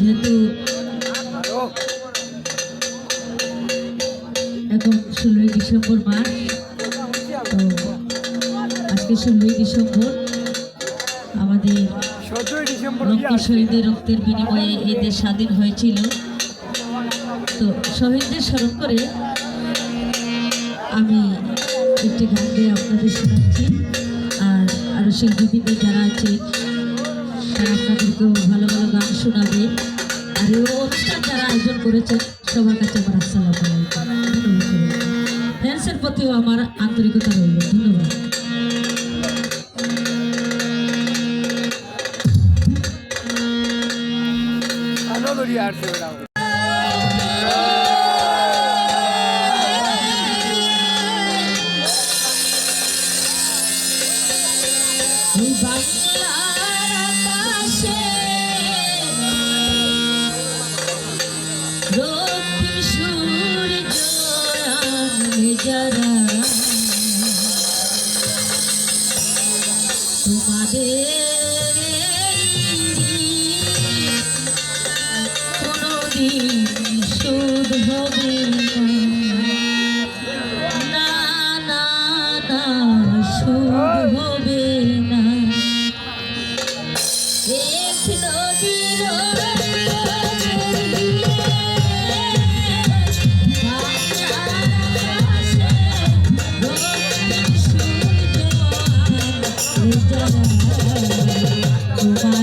যেহেতু এখন ষোলোই ডিসেম্বর মাস, তো আজকে ষোলোই ডিসেম্বর। আমাদের রক্ত শহীদের রক্তের বিনিময়ে এই দেশ স্বাধীন হয়েছিল। তো শহীদদের স্মরণ করে আমি একটি গান আপনাদের শোনাচ্ছি। আর আরও শিল্পীবৃন্দ যারা আছে তারা আপনাদেরকেও ভালো ভালো গান শোনাবে আর এই অনুষ্ঠান যারা আয়োজন করেছেন সবার কাছে আমার আসসালাম ফ্যান্সের প্রতিও আমার আন্তরিকতা রইল ধন্যবাদ দড়িয়ে যারা কোনদিন সুদ হবে Mm-hmm.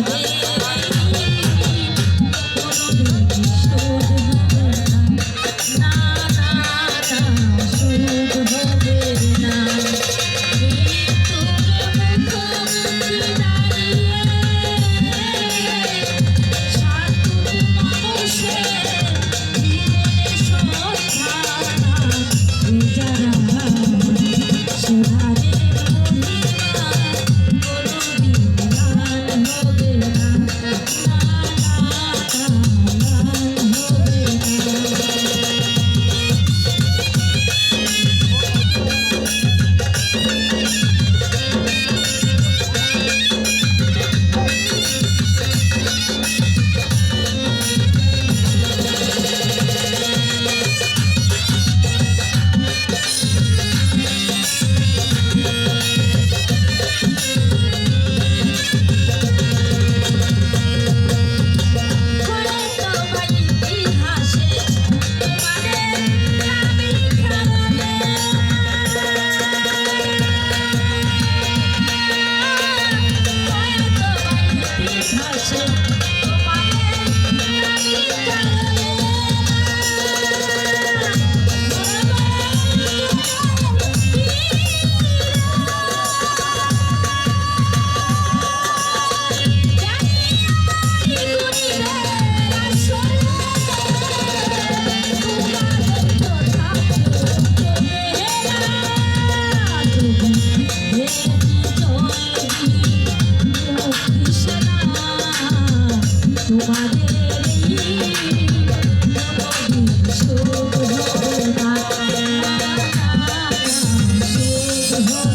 শুধু হবে না